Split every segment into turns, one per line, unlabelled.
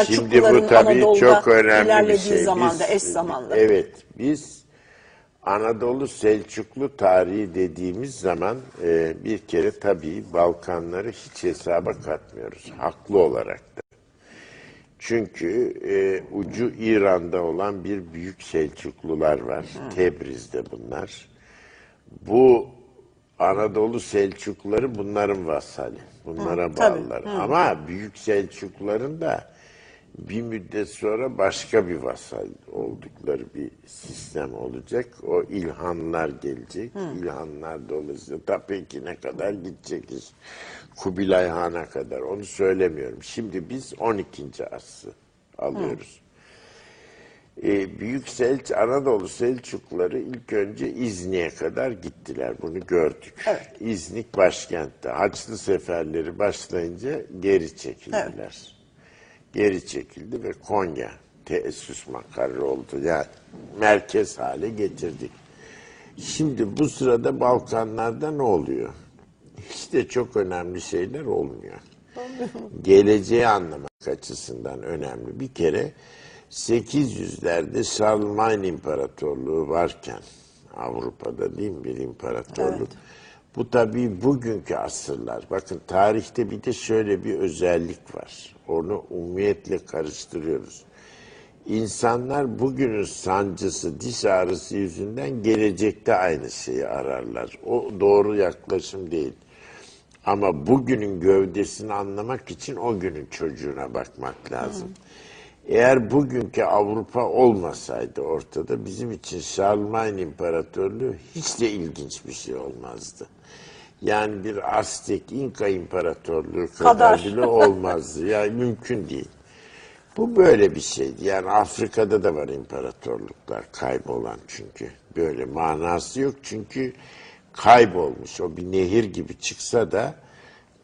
Şimdi bu tabii
Anadolu'da
çok önemli bir şey.
zamanda, eş zamanda.
Evet, biz Anadolu Selçuklu tarihi dediğimiz zaman e, bir kere tabii Balkanları hiç hesaba katmıyoruz. Haklı olarak da. Çünkü e, ucu İran'da olan bir büyük Selçuklular var. Tebriz'de bunlar. Bu Anadolu Selçukluları bunların vasali. Bunlara
tabii.
bağlılar. Ama büyük Selçukluların da bir müddet sonra başka bir vasal oldukları bir sistem olacak. O İlhanlar gelecek. İlhanlar dolayısıyla ta Pekin'e kadar gidecek iş. Kubilay Han'a kadar. Onu söylemiyorum. Şimdi biz 12. asrı alıyoruz. Ee, Büyük Selç, Anadolu Selçukluları ilk önce İznik'e kadar gittiler. Bunu gördük.
Evet.
İznik başkentte. Haçlı seferleri başlayınca geri çekildiler. Geri çekildi ve Konya teessüs makarı oldu. Yani merkez hale getirdik. Şimdi bu sırada Balkanlarda ne oluyor? Hiç de çok önemli şeyler olmuyor. Geleceği anlamak açısından önemli. Bir kere 800'lerde Charlemagne İmparatorluğu varken Avrupa'da değil mi bir imparatorluk? Bu tabii bugünkü asırlar. Bakın tarihte bir de şöyle bir özellik var. Onu umumiyetle karıştırıyoruz. İnsanlar bugünün sancısı, diş ağrısı yüzünden gelecekte aynı şeyi ararlar. O doğru yaklaşım değil. Ama bugünün gövdesini anlamak için o günün çocuğuna bakmak lazım. Eğer bugünkü Avrupa olmasaydı ortada bizim için Charlemagne İmparatorluğu hiç de ilginç bir şey olmazdı. Yani bir Aztek İnka İmparatorluğu kadar,
Kadar.
bile olmazdı. Yani mümkün değil. Bu böyle bir şeydi. Yani Afrika'da da var imparatorluklar kaybolan çünkü. Böyle manası yok çünkü kaybolmuş. O bir nehir gibi çıksa da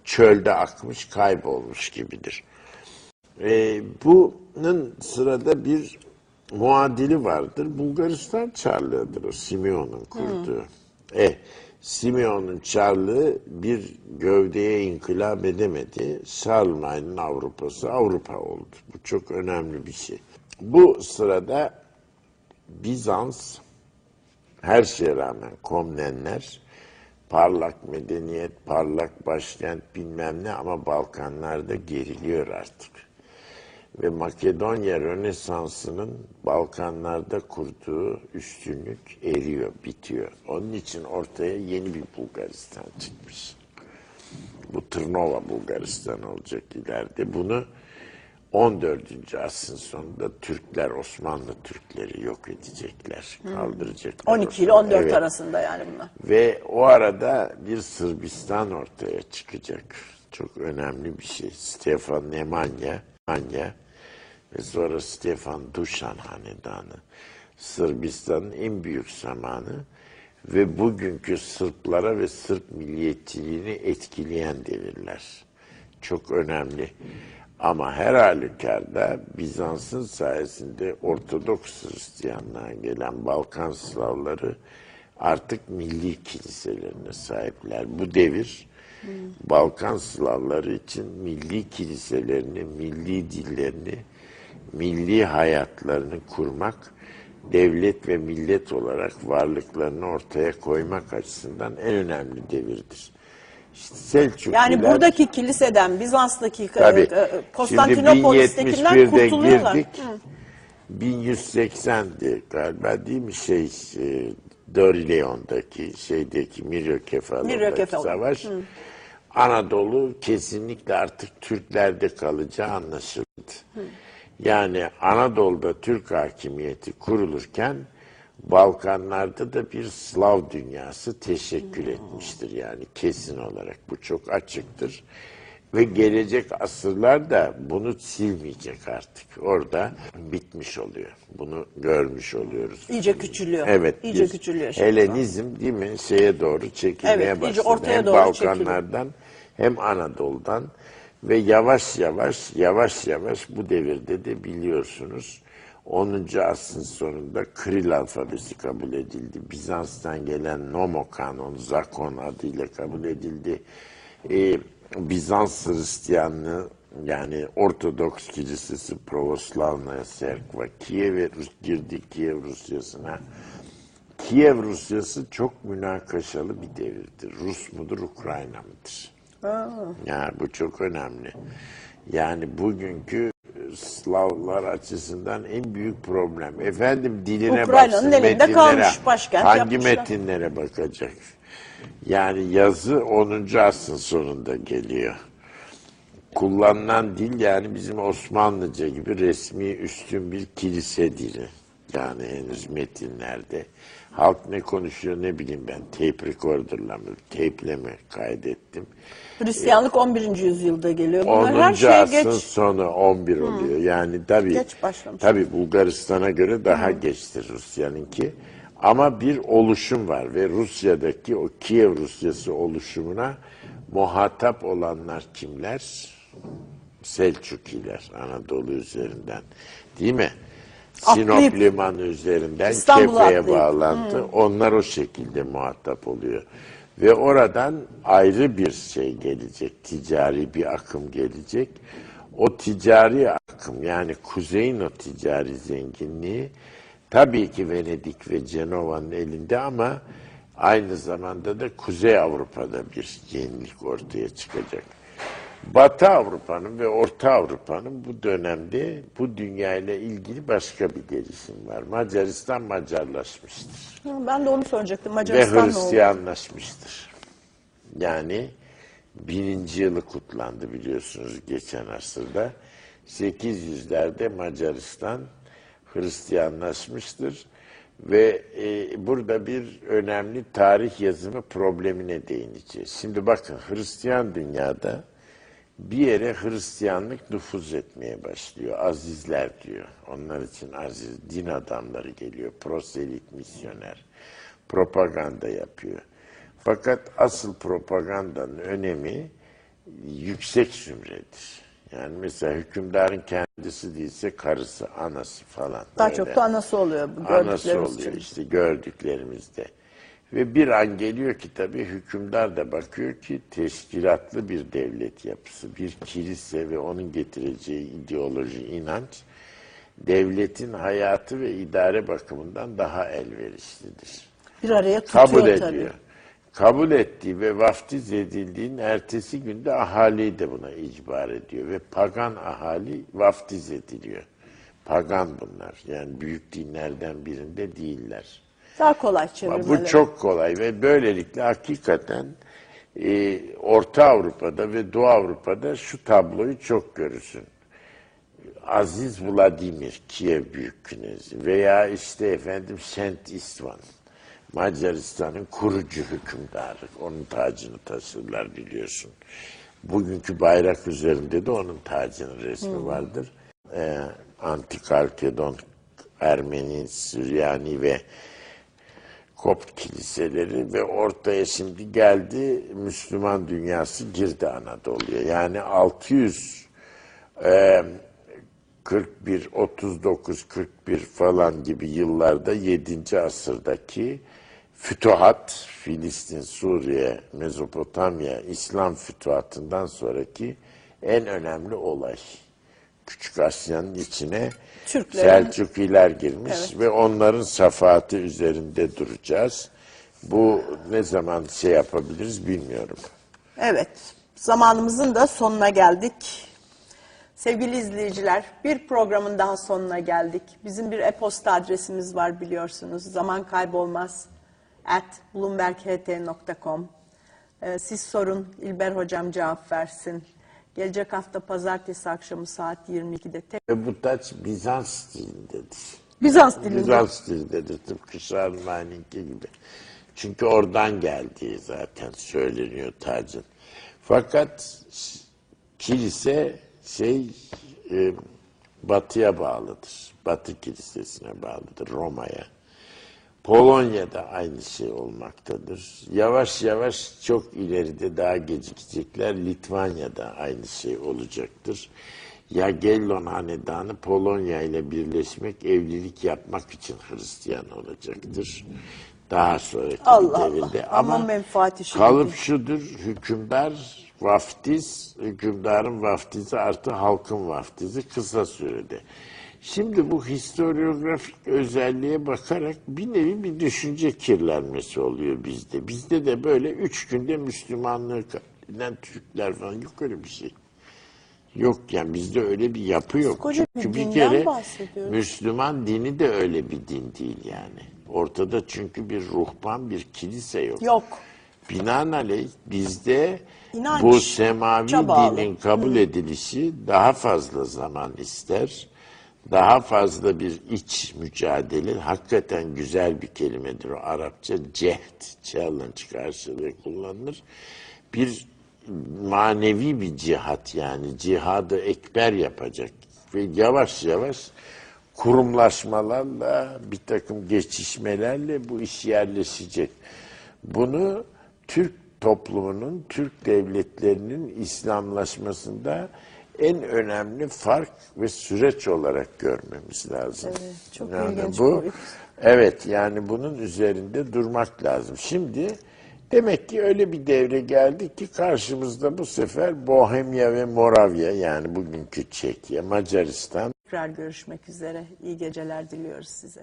çölde akmış kaybolmuş gibidir. Ee, bunun sırada bir muadili vardır. Bulgaristan Çarlığı'dır Simeon'un kurduğu. E, Simeon'un Çarlığı bir gövdeye inkılap edemedi. Charlemagne'in Avrupa'sı Avrupa oldu. Bu çok önemli bir şey. Bu sırada Bizans her şeye rağmen Komnenler parlak medeniyet, parlak başkent bilmem ne ama Balkanlarda geriliyor artık. Ve Makedonya Rönesansı'nın Balkanlarda kurduğu üstünlük eriyor, bitiyor. Onun için ortaya yeni bir Bulgaristan çıkmış. Bu Tırnova Bulgaristan olacak ileride. Bunu 14. asrın sonunda Türkler, Osmanlı Türkleri yok edecekler, kaldıracaklar.
12 ile
Osmanlı.
14
Evet.
arasında yani bunlar.
Ve o arada bir Sırbistan ortaya çıkacak. Çok önemli bir şey. Stefan Nemanja, Nemanja ve sonra Stefan Duşan Hanedanı. Sırbistan'ın en büyük zamanı ve bugünkü Sırplara ve Sırp milliyetçiliğini etkileyen devirler. Çok önemli. Ama her halükarda Bizans'ın sayesinde Ortodoks Hristiyanlığa gelen Balkan Slavları artık milli kiliselerine sahipler. Bu devir Balkan Slavları için milli kiliselerini, milli dillerini, milli hayatlarını kurmak, devlet ve millet olarak varlıklarını ortaya koymak açısından en önemli devirdir. İşte Selçuklular,
Yani buradaki kiliseden, Bizans'taki e,
Tabii.
e,
1071'de
kurtuluyorlar.
girdik. 1180'di galiba değil mi şey Dorileon'daki şeydeki Miryokefalon'daki
Miryokefalon.
savaş. Anadolu kesinlikle artık Türklerde kalacağı anlaşıldı. Yani Anadolu'da Türk hakimiyeti kurulurken Balkanlarda da bir Slav dünyası teşekkül etmiştir yani kesin olarak bu çok açıktır. Ve gelecek asırlar da bunu silmeyecek artık. Orada bitmiş oluyor. Bunu görmüş oluyoruz.
İyice küçülüyor.
Evet.
İyice
bir
küçülüyor şimdi.
Helenizm değil mi şeye doğru çekilmeye
Evet,
başladı.
ortaya
hem
doğru
Balkanlardan hem Anadolu'dan ve yavaş yavaş yavaş yavaş bu devirde de biliyorsunuz 10. asrın sonunda Kril alfabesi kabul edildi. Bizans'tan gelen Nomokanon, Zakon adıyla kabul edildi. Ee, Bizans Hristiyanlığı Yani Ortodoks Kilisesi, Pravoslavnaya Serkva, Kiev'e girdi Kiev Rusyası'na. Kiev Rusyası çok münakaşalı bir devirdir. Rus mudur, Ukrayna mıdır? Ya bu çok önemli. Yani bugünkü Slavlar açısından en büyük problem. Efendim diline
Ukrayna'nın
baksın,
elinde
metinlere.
kalmış, başkent
Hangi
yapmışlar.
metinlere bakacak? Yani yazı 10. asrın sonunda geliyor. Kullanılan dil yani bizim Osmanlıca gibi resmi üstün bir kilise dili. Yani henüz metinlerde. Halk ne konuşuyor ne bileyim ben. Tape recorder'la mı, tape'le mi kaydettim.
Hristiyanlık 11. yüzyılda geliyor. Bunlar
10.
her şeye
asrın
geç.
sonu 11 oluyor. Yani tabii
Geç başlamış.
tabii Bulgaristan'a göre daha geçtir Rusya'nınki. Ama bir oluşum var ve Rusya'daki o Kiev Rusyası oluşumuna muhatap olanlar kimler? Selçukiler Anadolu üzerinden. Değil mi? Sinop
Atlayıp
limanı üzerinden Kefe'ye bağlantı. Onlar o şekilde muhatap oluyor. Ve oradan ayrı bir şey gelecek, ticari bir akım gelecek. O ticari akım yani kuzeyin o ticari zenginliği tabii ki Venedik ve Cenova'nın elinde ama aynı zamanda da Kuzey Avrupa'da bir yenilik ortaya çıkacak. Batı Avrupa'nın ve Orta Avrupa'nın bu dönemde bu dünyayla ilgili başka bir gelişim var. Macaristan Macarlaşmıştır
Ben de onu soracaktım.
ve
Macaristan oldu?
Hristiyanlaşmıştır. Yani bininci yılı kutlandı biliyorsunuz geçen asırda. 800'lerde Macaristan Hristiyanlaşmıştır ve e, burada bir önemli tarih yazımı problemine değineceğiz. Şimdi bakın Hristiyan dünyada bir yere Hristiyanlık nüfuz etmeye başlıyor. Azizler diyor. Onlar için aziz din adamları geliyor. Proselit misyoner. Propaganda yapıyor. Fakat asıl propagandanın önemi yüksek zümredir. Yani mesela hükümdarın kendisi değilse karısı, anası falan.
Daha
Böyle.
çok da anası oluyor
Anası oluyor
için.
işte gördüklerimizde. Ve bir an geliyor ki tabii hükümdar da bakıyor ki teşkilatlı bir devlet yapısı, bir kilise ve onun getireceği ideoloji, inanç devletin hayatı ve idare bakımından daha elverişlidir.
Bir araya tutuyor
Kabul
tabii.
ediyor. Kabul ettiği ve vaftiz edildiğinin ertesi günde ahaliyi de buna icbar ediyor ve pagan ahali vaftiz ediliyor. Pagan bunlar. Yani büyük dinlerden birinde değiller.
Daha kolay
Ama
çevirmeleri.
Bu çok kolay ve böylelikle hakikaten e, Orta Avrupa'da ve Doğu Avrupa'da şu tabloyu çok görürsün. Aziz Vladimir, Kiev Büyük Künezi veya işte efendim Şent İstvan, Macaristan'ın kurucu hükümdarı. Onun tacını taşırlar biliyorsun. Bugünkü bayrak üzerinde de onun tacının resmi vardır. Ee, Antikalkedon, Ermeni, Süryani ve Kopt kiliseleri ve ortaya şimdi geldi Müslüman dünyası girdi Anadolu'ya. Yani 600 e, 41, 39, 41 falan gibi yıllarda 7. asırdaki fütuhat, Filistin, Suriye, Mezopotamya, İslam fütuhatından sonraki en önemli olay. Küçük Asya'nın içine
Türklerin-
Selçukiler girmiş
Evet.
ve onların safahatı üzerinde duracağız. Bu ne zaman şey yapabiliriz bilmiyorum.
Evet, zamanımızın da sonuna geldik. Sevgili izleyiciler, bir programın daha sonuna geldik. Bizim bir e-posta adresimiz var biliyorsunuz. Zaman kaybolmaz at bloomberght.com. Ee, siz sorun, İlber Hocam cevap versin. Gelecek hafta pazartesi akşamı saat 22'de tek
Ve bu taç Bizans stilindedir.
Bizans dilinde.
Bizans stilindedir tıpkı Şarlman'inki gibi. Çünkü oradan geldiği zaten söyleniyor tacın. Fakat kilise şey e, batıya bağlıdır. Batı kilisesine bağlıdır Roma'ya. Polonya'da aynı şey olmaktadır. Yavaş yavaş çok ileride daha gecikecekler. Litvanya'da aynı şey olacaktır. Yagellon hanedanı Polonya ile birleşmek, evlilik yapmak için Hristiyan olacaktır. Daha sonraki
Allah Allah.
devirde.
Ama
Ama
menfaat işi
kalıp şudur, hükümdar vaftiz, hükümdarın vaftizi artı halkın vaftizi kısa sürede. Şimdi bu historiografik özelliğe bakarak bir nevi bir düşünce kirlenmesi oluyor bizde. Bizde de böyle üç günde Müslümanlığı katleden Türkler falan yok öyle bir şey. Yok yani bizde öyle bir yapı yok.
Bir
çünkü bir kere. Müslüman dini de öyle bir din değil yani. Ortada çünkü bir ruhban, bir kilise yok.
Yok.
Binaenaleyh bizde
İnanç,
bu semavi dinin kabul edilişi daha fazla zaman ister. Daha fazla bir iç mücadele. Hakikaten güzel bir kelimedir o Arapça. Cehd, challenge karşılığı kullanılır. Bir manevi bir cihat yani cihadı ekber yapacak. Ve yavaş yavaş kurumlaşmalarla bir takım geçişmelerle bu iş yerleşecek. Bunu Türk toplumunun, Türk devletlerinin İslamlaşmasında en önemli fark ve süreç olarak görmemiz lazım.
Evet, çok
yani
ilginç
bu.
boyut.
Evet yani bunun üzerinde durmak lazım. Şimdi demek ki öyle bir devre geldi ki karşımızda bu sefer Bohemya ve Moravya yani bugünkü Çekya, Macaristan
Tekrar görüşmek üzere. İyi geceler diliyoruz size.